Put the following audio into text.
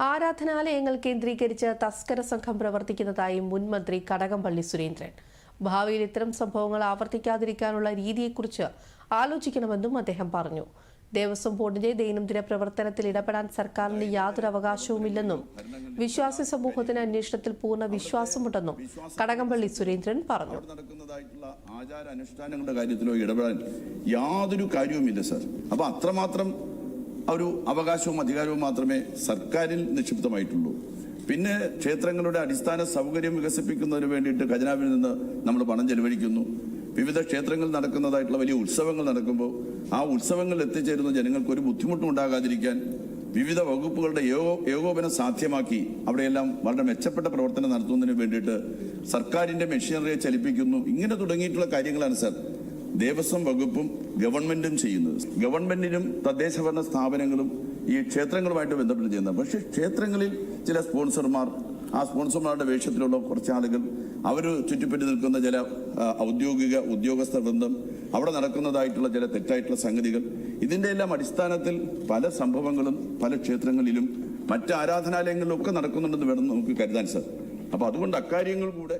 ആരാധനാലയങ്ങൾ കേന്ദ്രീകരിച്ച് തസ്കര സംഘം പ്രവർത്തിക്കുന്നതായി മുൻ മന്ത്രി കടകംപള്ളി സുരേന്ദ്രൻ. ഭാവിയിൽ ഇത്തരം സംഭവങ്ങൾ ആവർത്തിക്കാതിരിക്കാനുള്ള രീതിയെക്കുറിച്ച് ആലോചിക്കണമെന്നും അദ്ദേഹം പറഞ്ഞു. ദേവസ്വം ബോർഡിന്റെ ദൈനംദിന പ്രവർത്തനത്തിൽ ഇടപെടാൻ സർക്കാരിന് യാതൊരു അവകാശവുമില്ലെന്നും വിശ്വാസി സമൂഹത്തിന് അന്വേഷണത്തിൽ പൂർണ വിശ്വാസമുണ്ടെന്നും കടകംപള്ളി സുരേന്ദ്രൻ പറഞ്ഞു. നടക്കുന്നതായിട്ടുള്ള ആചാര അനുഷ്ഠാനങ്ങളുടെ കാര്യത്തിലോ ഇടപെടാൻ യാതൊരു കാര്യവുമില്ല സർ. അപ്പൊ അത്രമാത്രം ഒരു അവകാശവും അധികാരവും മാത്രമേ സർക്കാരിൽ നിക്ഷിപ്തമായിട്ടുള്ളൂ. പിന്നെ ക്ഷേത്രങ്ങളുടെ അടിസ്ഥാന സൗകര്യം വികസിപ്പിക്കുന്നതിന് വേണ്ടിയിട്ട് ഖജനാവിൽ നിന്ന് നമ്മൾ പണം ചെലവഴിക്കുന്നു. വിവിധ ക്ഷേത്രങ്ങളിൽ നടക്കുന്നതായിട്ടുള്ള വലിയ ഉത്സവങ്ങൾ നടക്കുമ്പോൾ ആ ഉത്സവങ്ങളിൽ എത്തിച്ചേരുന്ന ജനങ്ങൾക്ക് ഒരു ബുദ്ധിമുട്ടും ഉണ്ടാകാതിരിക്കാൻ വിവിധ വകുപ്പുകളുടെ ഏകോ- ഏകോപനം സാധ്യമാക്കി അവിടെയെല്ലാം വളരെ മെച്ചപ്പെട്ട പ്രവർത്തനം നടത്തുന്നതിന് വേണ്ടിയിട്ട് സർക്കാരിന്റെ മെഷീനറിയെ ചലിപ്പിക്കുന്നു. ഇങ്ങനെ തുടങ്ങിയിട്ടുള്ള കാര്യങ്ങളാണ് സർ. ദേവസ്വം വകുപ്പും ഗവൺമെന്റും ചെയ്യുന്നത്. ഗവൺമെന്റിനും തദ്ദേശഭരണ സ്ഥാപനങ്ങളും ഈ ക്ഷേത്രങ്ങളുമായിട്ട് ബന്ധപ്പെട്ട് ചെയ്യുന്നത്. പക്ഷേ ക്ഷേത്രങ്ങളിൽ ചില സ്പോൺസർമാർ ആ സ്പോൺസർമാരുടെ വേഷത്തിലുള്ള കുറച്ച് ആളുകൾ അവർ ചുറ്റിപ്പറ്റി നിൽക്കുന്ന ചില ഔദ്യോഗിക ഉദ്യോഗസ്ഥ വൃന്ദം അവിടെ നടക്കുന്നതായിട്ടുള്ള ചില തെറ്റായിട്ടുള്ള സംഗതികൾ ഇതിന്റെ എല്ലാം അടിസ്ഥാനത്തിൽ പല സംഭവങ്ങളും പല ക്ഷേത്രങ്ങളിലും മറ്റ് ആരാധനാലയങ്ങളിലും ഒക്കെ നടക്കുന്നുണ്ടെന്ന് വേണം നമുക്ക് കരുതാൻ സാർ. അപ്പൊ അതുകൊണ്ട് അക്കാര്യങ്ങൾ കൂടെ